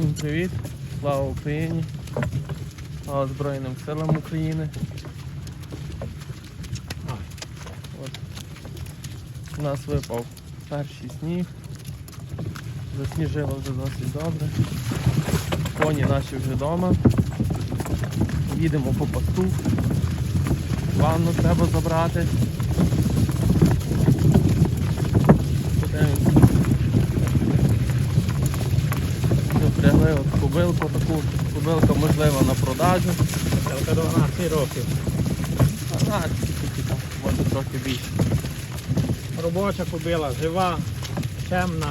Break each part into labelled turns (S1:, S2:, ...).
S1: Всім привіт! Слава Україні! Слава Збройним силам України! От. У нас випав перший сніг. Засніжило вже досить добре. Коні наші вже вдома. Їдемо по посту. Ванну треба забрати. Запрягли от кобилку таку. Кобилка можливо на продажу.
S2: Це 12 років.
S1: А, тільки там, може трохи більше.
S2: Робоча кобила, жива, темна,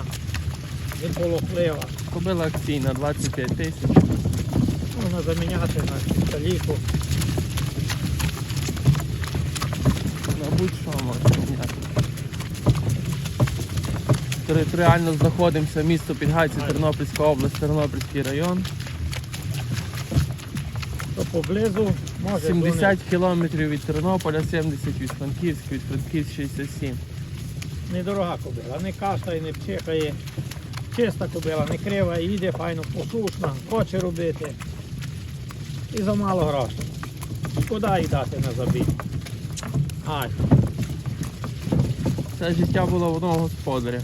S2: неполохлива.
S1: Кобила акційна 25 тисяч.
S2: Можна заміняти на століку.
S1: Мабуть, що можна Територіально знаходимося місто Підгайці, Тернопільська область, Тернопільський район.
S2: То поблизу може
S1: 70 кілометрів від Тернополя, 70 від Франківська, від Франківськ 67.
S2: бути недорога кобила, не кашляє, не пчихає. Чиста кобила, не крива, їде, файно послушна, хоче робити. І за мало грошей. Шкода їй дати на забій. Ай,
S1: Це життя було в одного господаря.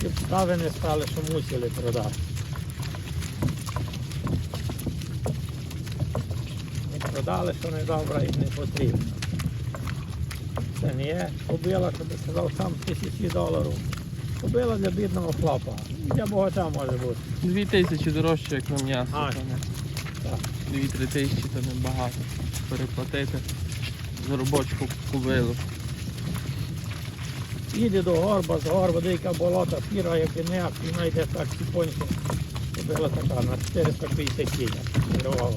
S2: Ті обставини стали, що мусили продати. Не продали, що не добре і не потрібно. Це не є кобила, що би сказав сам тисячі доларів. Кобила для бідного хлопа. Для богача може бути.
S1: Дві тисячі дорожче, як на м'ясо. Дві-три тисячі то небагато. Переплатити за робочку кубилу.
S2: Їде до горба, з горба, деяка болота, фіра, як і не, і знайде так сіпоньку. Кобила така на 450 кіль. Дорога.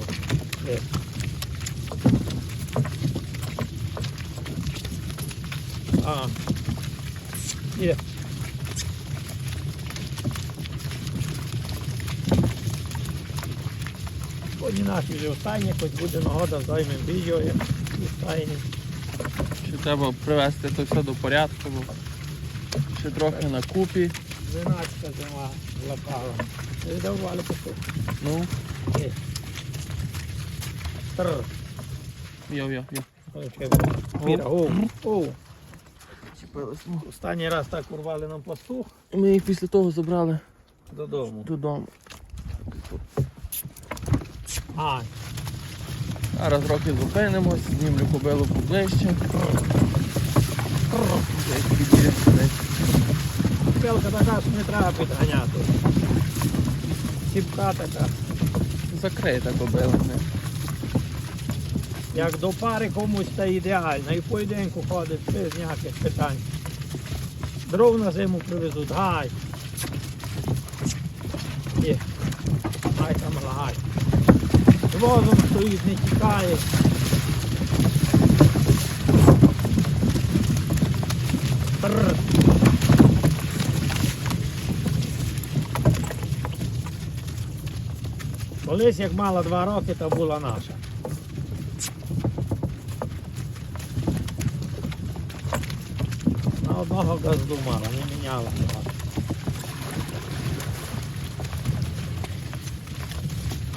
S2: А. Є. Коні наші вже останні, хоч буде нагода, займемо відео, як останні.
S1: Ще треба привести то все до порядку, бо ще трохи на купі.
S2: Двенадцята зима лапала. Передавали пусту.
S1: Ну, йо.
S2: Міра, оу, оу.
S1: Ну.
S2: Останній раз так урвали нам пастух
S1: Ми їх після того забрали
S2: додому.
S1: додому.
S2: А,
S1: Зараз трохи зупинимось, знімлю кобилу поближче. Десь підійде
S2: пилка така, що не треба підганяти. Сіпка така.
S1: Закрита кобила.
S2: Як до пари комусь та ідеально. І поєдинку ходить без ніяких питань. Дров на зиму привезуть, гай. Є. Гай там лагай. Возом стоїть, не тікає. Тррр. Колись як мала два роки, то була наша. На одного газду мала, не міняла.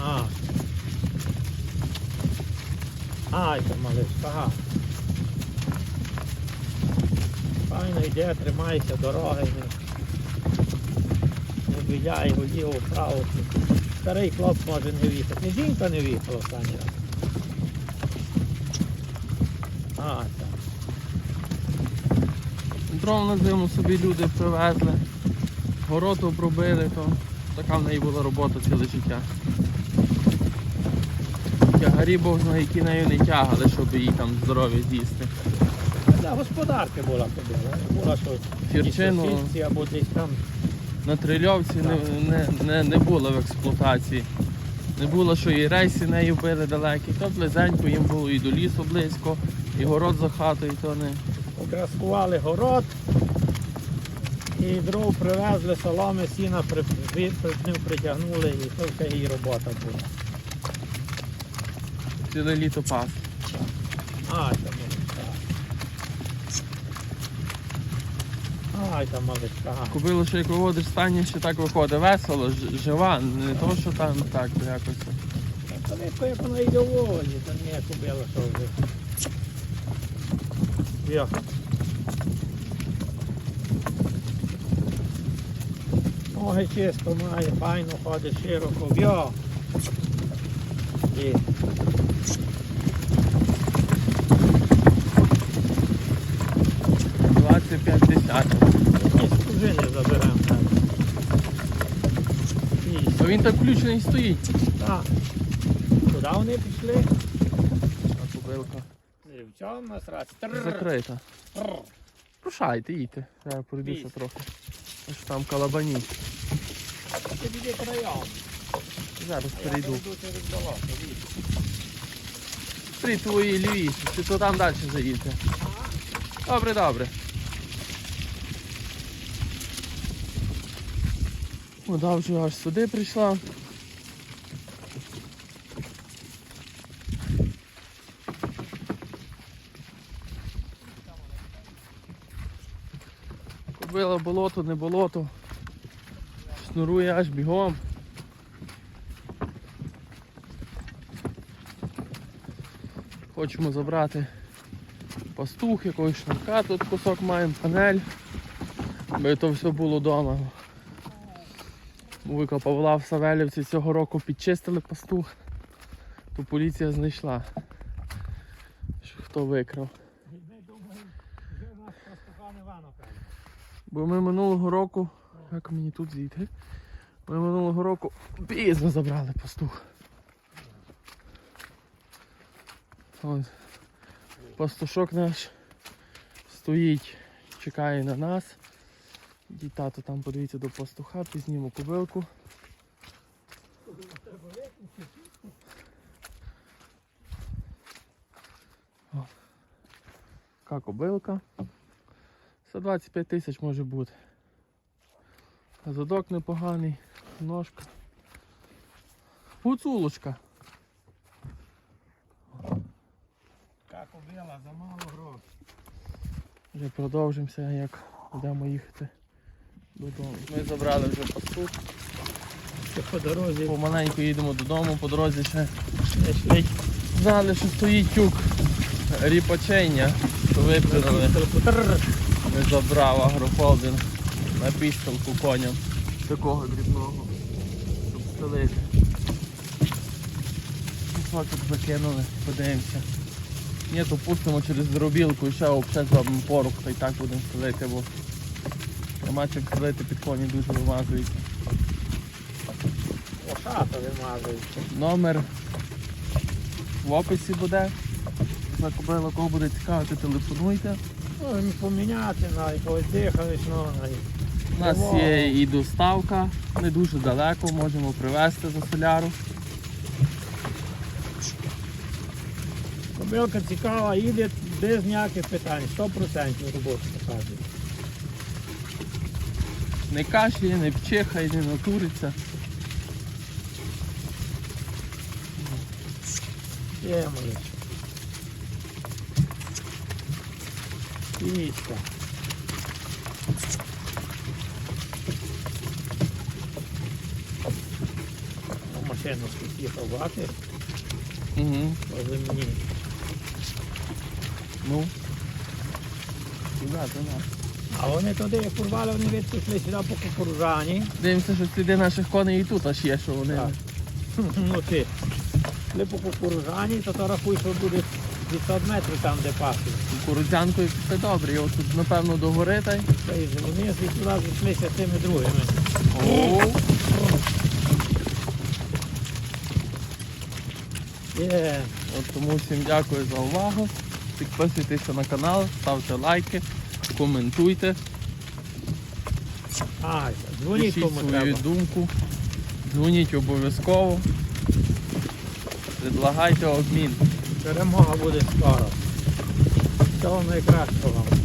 S2: А. Ай, це малиш, ага. Файно йде, тримайся дороги, не, біляй, вліво, вправо. Старий хлоп може не в'їхати. Не жінка не в'їхала останній раз. А, так.
S1: Дров на зиму собі люди привезли, город обробили, то така в неї була робота ціле життя. Тягарі Бог знає, які нею не тягали, щоб їй там здоров'я з'їсти.
S2: Для господарки була ходила. Була, що
S1: Фірчину.
S2: десь або десь там.
S1: На трильовці не, не, не, не було в експлуатації. Не було, що і рейси нею били далекі, то близенько їм було і до лісу близько, і город за хатою, то не.
S2: Ограскували город і дров привезли, соломи, сіна при, при, при, притягнули і то вже її робота була.
S1: Ціле літо пас.
S2: А, це може, так. Ай, там маличка.
S1: Кобилу, що як виводиш стані, ще так виходить весело, жива, не то, що там так якось.
S2: Легко, як вона йде волі, то не купила, що вже. Йо. Ноги чисто має, файно ходить широко. Йо. І
S1: 20-50.
S2: якісь пружини заберемо. так. І
S1: То він так включений стоїть.
S2: так. Куди вони пішли?
S1: А кобилка
S2: В чому нас раз?
S1: закрита. Рушайте, їдьте. Зараз пройдуся трохи. Ось там калабані.
S2: Ти біди краям.
S1: Зараз перейду.
S2: перейду через болото. їдь.
S1: Твої лівіші, чи то там далі заїдьте. Добре, добре. Вода вже аж сюди прийшла. Кобила болото, не болото. Шнурує аж бігом. Хочемо забрати пастух, якогось шнурка, тут кусок маємо, панель. Би то все було вдома. Вуйка Павла в Савелівці цього року підчистили пастух, то поліція знайшла. що Хто викрав. Бо ми минулого року. Як мені тут зійти? Ми минулого року пізно забрали пастух. Ось. Пастушок наш стоїть, чекає на нас. Дій тато там подивіться до пастуха, пізнімо кобилку. О, Така кобилка. 125 тисяч може бути. Задок непоганий, ножка. Гуцулочка.
S2: Як убила, за мало грошей.
S1: Вже продовжимося, як будемо їхати додому. Ми забрали вже пастух.
S2: Ще по дорозі
S1: Помаленьку їдемо додому, по дорозі ще знали, що стоїть тюк ріпачення, що випряли. Не забрав агрохолдинг на пістолку коням. Такого дрібного. Щоб стелити. Кусочок закинули, подивимося. Ні, то пустимо через дробілку і ще взагалі зробимо порук, та й так будемо стелити, бо нема чим під коні дуже вимазують.
S2: Ошата вимазують.
S1: Номер в описі буде. Закупили, кого буде цікавити, телефонуйте.
S2: Ну, і поміняти на якогось дихалищного. на-
S1: У нас є і доставка, не дуже далеко, можемо привезти за соляру.
S2: Кобилка цікава, їде без ніяких питань, 100% роботу показує.
S1: Не кашляє, не пчихає, не натуриться.
S2: Є малиш. Кічка. Ну, Машину скільки ховати,
S1: Угу.
S2: по землі.
S1: Ну. Сюди, до нас.
S2: А вони туди, як порвали, вони відпішли сюди по кукурузані.
S1: Дивимося, що сліди наших коней і тут аж є, що вони.
S2: Так. Ну ти. Йшли по кукурузані, то то рахуй, що буде 500 метрів там, де пасуть.
S1: Кукурудзянкою все добре. От тут, напевно, до гори та й.
S2: Та й вони сюди зійшлися тими другими.
S1: О,
S2: Є.
S1: От тому всім дякую за увагу. Підписуйтеся на канал, ставте лайки, коментуйте,
S2: А, дзвоніть кому
S1: свою
S2: треба.
S1: думку, дзвоніть обов'язково. Предлагайте обмін.
S2: Перемога буде скоро. Всього найкращого вам.